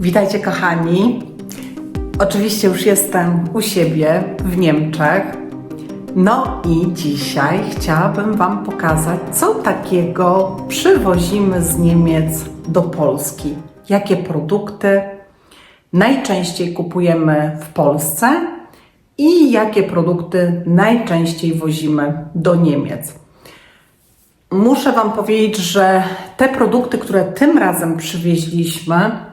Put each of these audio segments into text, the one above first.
Witajcie kochani. Oczywiście już jestem u siebie w Niemczech. No i dzisiaj chciałabym Wam pokazać, co takiego przywozimy z Niemiec do Polski. Jakie produkty najczęściej kupujemy w Polsce i jakie produkty najczęściej wozimy do Niemiec. Muszę Wam powiedzieć, że te produkty, które tym razem przywieźliśmy,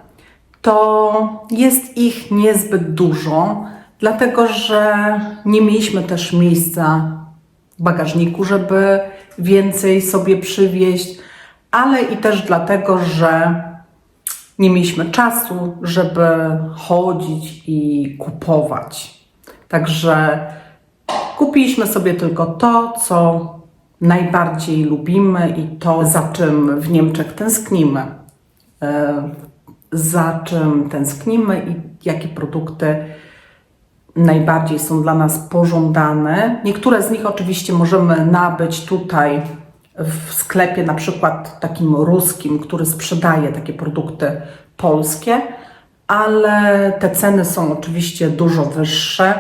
to jest ich niezbyt dużo, dlatego że nie mieliśmy też miejsca w bagażniku, żeby więcej sobie przywieźć, ale i też dlatego, że nie mieliśmy czasu, żeby chodzić i kupować. Także kupiliśmy sobie tylko to, co najbardziej lubimy i to, za czym w Niemczech tęsknimy. Za czym tęsknimy i jakie produkty najbardziej są dla nas pożądane. Niektóre z nich oczywiście możemy nabyć tutaj w sklepie, na przykład takim ruskim, który sprzedaje takie produkty polskie, ale te ceny są oczywiście dużo wyższe.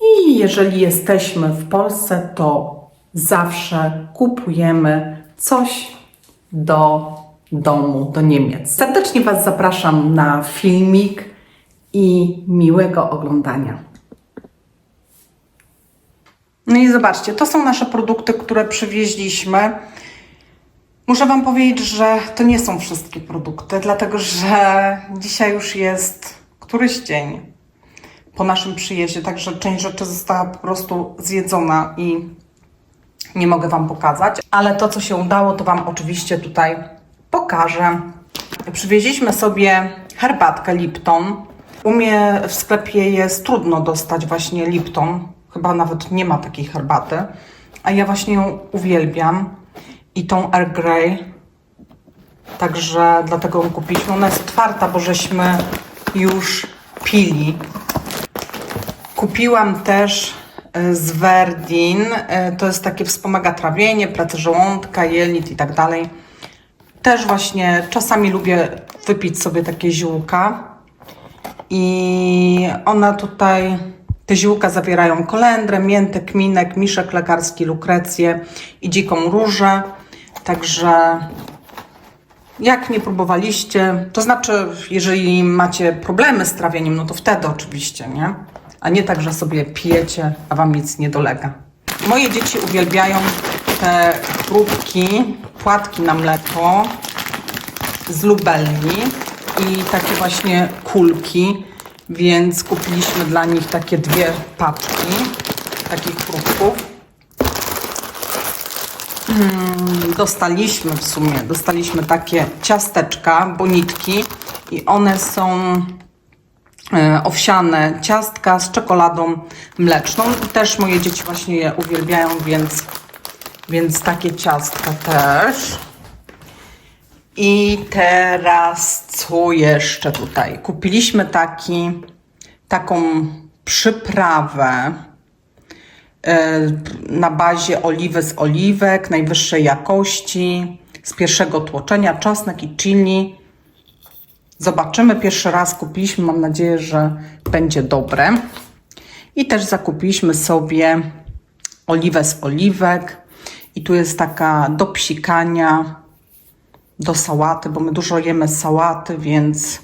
I jeżeli jesteśmy w Polsce, to zawsze kupujemy coś do domu, do Niemiec. Serdecznie Was zapraszam na filmik i miłego oglądania. No i zobaczcie, to są nasze produkty, które przywieźliśmy. Muszę Wam powiedzieć, że to nie są wszystkie produkty, dlatego że dzisiaj już jest któryś dzień po naszym przyjeździe, także część rzeczy została po prostu zjedzona i nie mogę Wam pokazać, ale to, co się udało, to Wam oczywiście tutaj pokażę. Przywieźliśmy sobie herbatkę Lipton. U mnie w sklepie jest trudno dostać właśnie Lipton. Chyba nawet nie ma takiej herbaty. A ja właśnie ją uwielbiam. I tą Earl Grey. Także dlatego ją kupiliśmy. Ona jest otwarta, bo żeśmy już pili. Kupiłam też e, z Verdin. e, To jest takie wspomaga trawienie, pracę żołądka, jelit i tak dalej. Też właśnie czasami lubię wypić sobie takie ziółka. I one tutaj, te ziółka zawierają kolendrę, miętę, kminek, miszek lekarski, lukrecję i dziką różę. Także jak nie próbowaliście, to znaczy, jeżeli macie problemy z trawieniem, no to wtedy oczywiście, nie? A nie tak, że sobie pijecie, a wam nic nie dolega. Moje dzieci uwielbiają te próbki, płatki na mleko z lubelni i takie właśnie kulki, więc kupiliśmy dla nich takie dwie paczki takich próbków. dostaliśmy w sumie, dostaliśmy takie ciasteczka, bonitki i one są e, owsiane ciastka z czekoladą mleczną. Też moje dzieci właśnie je uwielbiają, więc, więc takie ciastka też. I teraz co jeszcze tutaj? Kupiliśmy taki, taką przyprawę e, na bazie oliwy z oliwek najwyższej jakości, z pierwszego tłoczenia, czosnek i chili. Zobaczymy, pierwszy raz kupiliśmy, mam nadzieję, że będzie dobre. I też zakupiliśmy sobie oliwę z oliwek. I tu jest taka do psikania, do sałaty, bo my dużo jemy sałaty, więc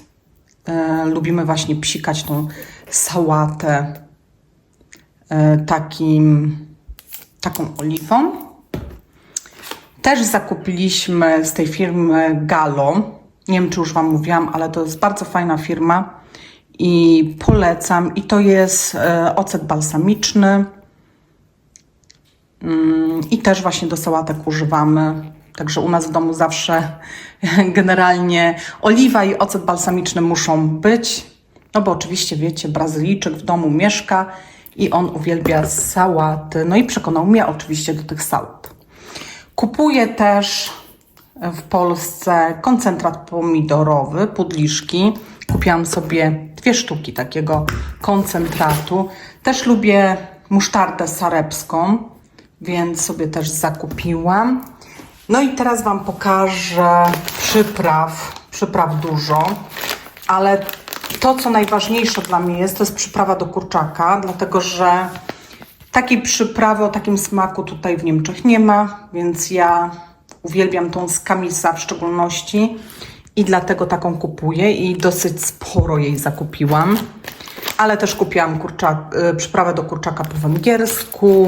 e, lubimy właśnie psikać tą sałatę e, takim, taką oliwą. Też zakupiliśmy z tej firmy Galo. Nie wiem, czy już Wam mówiłam, ale to jest bardzo fajna firma i polecam. I to jest e, ocet balsamiczny. Mm, I też właśnie do sałatek używamy. Także u nas w domu zawsze generalnie oliwa i ocet balsamiczny muszą być. No bo oczywiście wiecie, Brazylijczyk w domu mieszka i on uwielbia sałaty. No i przekonał mnie oczywiście do tych sałat. Kupuję też w Polsce koncentrat pomidorowy, pudliszki. Kupiłam sobie dwie sztuki takiego koncentratu. Też lubię musztardę sarepską, więc sobie też zakupiłam. No i teraz Wam pokażę przypraw. Przypraw dużo. Ale to, co najważniejsze dla mnie jest, to jest przyprawa do kurczaka, dlatego że takiej przyprawy o takim smaku tutaj w Niemczech nie ma, więc ja uwielbiam tą z kamisa w szczególności i dlatego taką kupuję i dosyć sporo jej zakupiłam. Ale też kupiłam kurczak, y, przyprawę do kurczaka po węgiersku,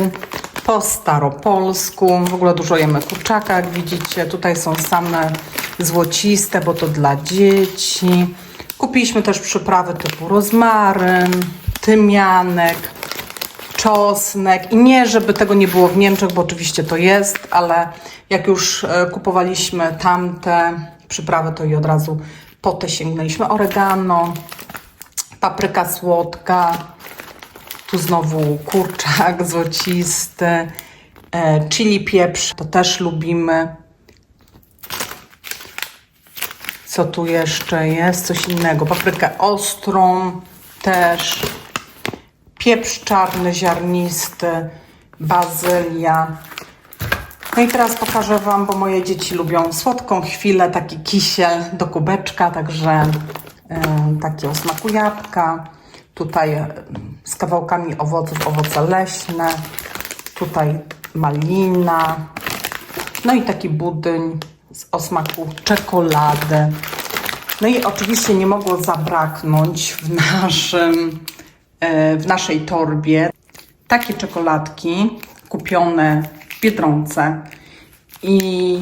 po staropolsku. W ogóle dużo jemy kurczaka, jak widzicie. Tutaj są same złociste, bo to dla dzieci. Kupiliśmy też przyprawy typu rozmaryn, tymianek, czosnek. I nie, żeby tego nie było w Niemczech, bo oczywiście to jest, ale jak już e, kupowaliśmy tamte przyprawy, to i od razu po te sięgnęliśmy. Oregano, papryka słodka, tu znowu kurczak złocisty, e, chili pieprz, to też lubimy. Co tu jeszcze jest? Coś innego. Paprykę ostrą też. Pieprz czarny, ziarnisty, bazylia. No i teraz pokażę Wam, bo moje dzieci lubią słodką chwilę, taki kisiel do kubeczka, także e, taki o smaku jabłka. Tutaj e, z kawałkami owoców, owoce leśne. Tutaj malina. No i taki budyń z o smaku czekolady. No i oczywiście nie mogło zabraknąć w naszym, e, w naszej torbie takie czekoladki kupione w Biedronce i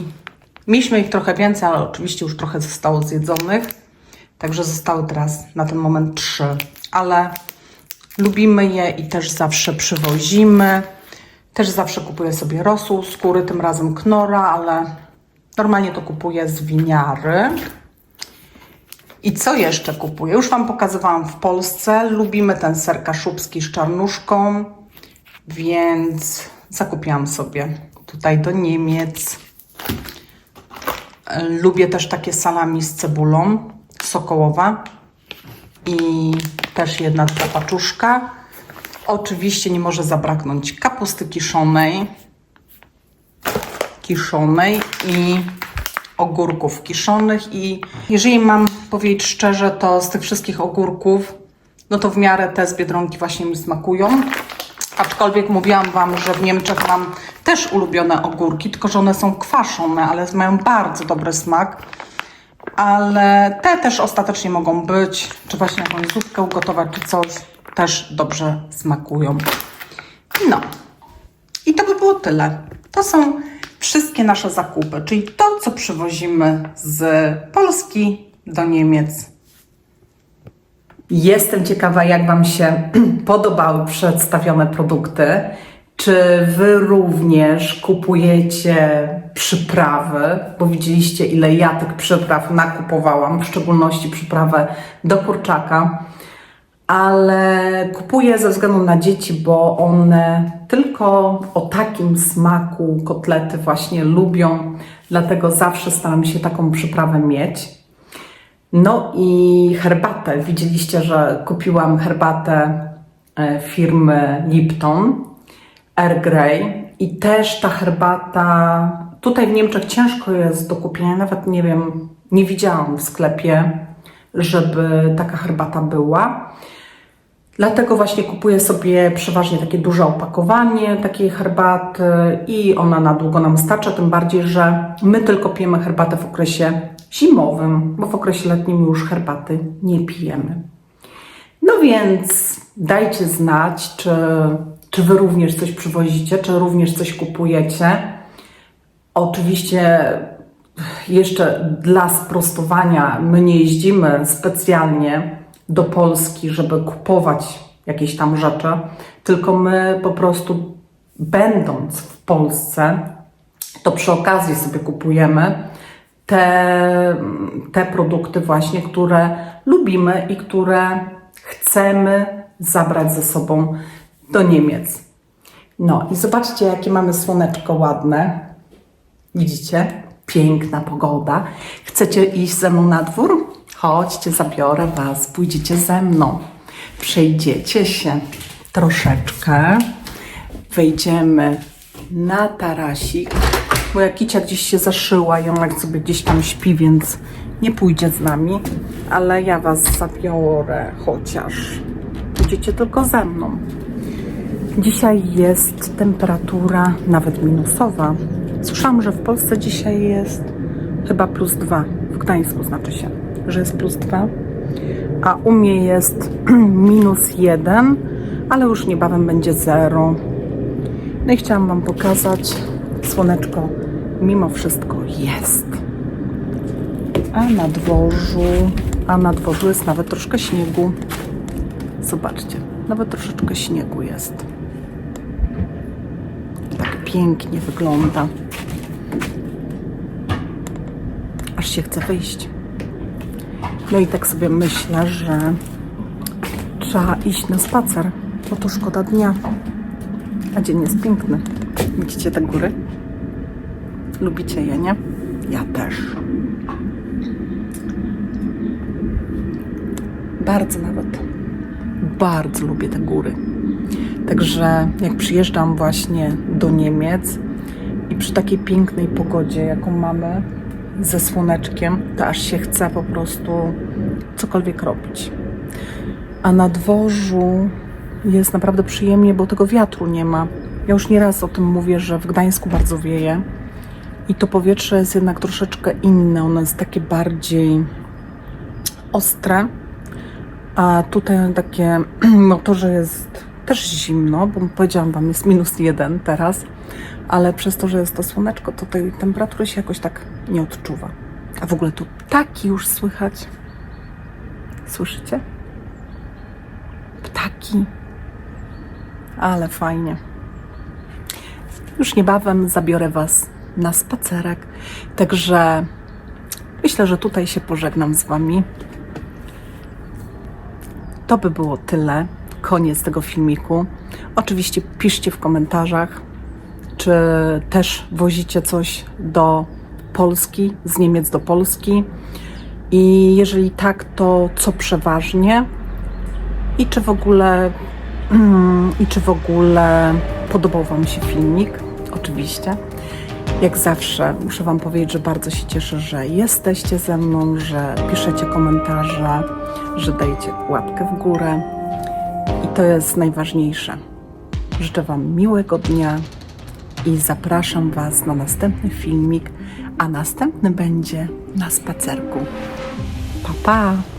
mieliśmy ich trochę więcej, ale oczywiście już trochę zostało zjedzonych, także zostały teraz na ten moment trzy, ale lubimy je i też zawsze przywozimy. Też zawsze kupuję sobie rosół skóry, tym razem knora, ale normalnie to kupuję z winiary. I co jeszcze kupuję? Już Wam pokazywałam w Polsce. Lubimy ten ser kaszubski z czarnuszką, więc zakupiłam sobie tutaj do Niemiec. Lubię też takie salami z cebulą, sokołowa i też jedna taka paczuszka. Oczywiście nie może zabraknąć kapusty kiszonej, kiszonej i ogórków kiszonych i jeżeli mam powiedzieć szczerze, to z tych wszystkich ogórków, no to w miarę te z Biedronki właśnie mi smakują. Aczkolwiek mówiłam Wam, że w Niemczech mam też ulubione ogórki, tylko że one są kwaszone, ale mają bardzo dobry smak. Ale te też ostatecznie mogą być, czy właśnie jakąś zupkę ugotować, czy coś, też dobrze smakują. No, i to by było tyle. To są wszystkie nasze zakupy, czyli to, co przywozimy z Polski do Niemiec. Jestem ciekawa, jak Wam się podobały przedstawione produkty. Czy Wy również kupujecie przyprawy? Bo widzieliście, ile ja tych przypraw nakupowałam, w szczególności przyprawę do kurczaka ale kupuję ze względu na dzieci, bo one tylko o takim smaku kotlety właśnie lubią, dlatego zawsze staram się taką przyprawę mieć. No i herbatę. Widzieliście, że kupiłam herbatę e, firmy Lipton Air Grey i też ta herbata tutaj w Niemczech ciężko jest do kupienia, nawet nie wiem, nie widziałam w sklepie, żeby taka herbata była. Dlatego właśnie kupuję sobie przeważnie takie duże opakowanie takiej herbaty i ona na długo nam starcza, tym bardziej, że my tylko pijemy herbatę w okresie zimowym, bo w okresie letnim już herbaty nie pijemy. No więc dajcie znać, czy, czy Wy również coś przywozicie, czy również coś kupujecie. Oczywiście jeszcze dla sprostowania my nie jeździmy specjalnie do Polski, żeby kupować jakieś tam rzeczy, tylko my po prostu będąc w Polsce, to przy okazji sobie kupujemy te, te produkty właśnie, które lubimy i które chcemy zabrać ze sobą do Niemiec. No i zobaczcie, jakie mamy słoneczko ładne. Widzicie? Piękna pogoda. Chcecie iść ze mną na dwór? Chodźcie, zabiorę Was, pójdziecie ze mną. Przejdziecie się troszeczkę. Wejdziemy na tarasik. Moja kicia gdzieś się zaszyła i ona sobie gdzieś tam śpi, więc nie pójdzie z nami, ale ja Was zabiorę chociaż. Pójdziecie tylko ze mną. Dzisiaj jest temperatura nawet minusowa. Słyszałam, że w Polsce dzisiaj jest chyba plus dwa. W Gdańsku znaczy się, że jest plus dwa. A u mnie jest minus jeden, ale już niebawem będzie zero. No i chciałam Wam pokazać, słoneczko mimo wszystko jest. A na dworzu, a na dworzu jest nawet troszkę śniegu. Zobaczcie, nawet troszeczkę śniegu jest. Tak pięknie wygląda. Aż się chce wyjść. No i tak sobie myślę, że trzeba iść na spacer, bo to szkoda dnia. A dzień jest piękny. Widzicie te góry? Lubicie je, nie? Ja też. Bardzo nawet. Bardzo lubię te góry. Także jak przyjeżdżam właśnie do Niemiec i przy takiej pięknej pogodzie, jaką mamy, ze słoneczkiem, to aż się chce po prostu cokolwiek robić. A na dworzu jest naprawdę przyjemnie, bo tego wiatru nie ma. Ja już nieraz o tym mówię, że w Gdańsku bardzo wieje i to powietrze jest jednak troszeczkę inne. Ono jest takie bardziej ostre, a tutaj takie, no to, że jest też zimno, bo powiedziałam Wam, jest minus jeden teraz, ale przez to, że jest to słoneczko, to tej temperatury się jakoś tak nie odczuwa. A w ogóle tu ptaki już słychać. Słyszycie? Ptaki. Ale fajnie. Już niebawem zabiorę Was na spacerek, także myślę, że tutaj się pożegnam z Wami. To by było tyle. Koniec tego filmiku. Oczywiście piszcie w komentarzach, czy też wozicie coś do Polski, z Niemiec do Polski. I jeżeli tak, to co przeważnie? I czy w ogóle i czy w ogóle podobał Wam się filmik? Oczywiście. Jak zawsze muszę Wam powiedzieć, że bardzo się cieszę, że jesteście ze mną, że piszecie komentarze, że dajecie łapkę w górę. I to jest najważniejsze. Życzę Wam miłego dnia i zapraszam Was na następny filmik, a następny będzie na spacerku. Pa, pa!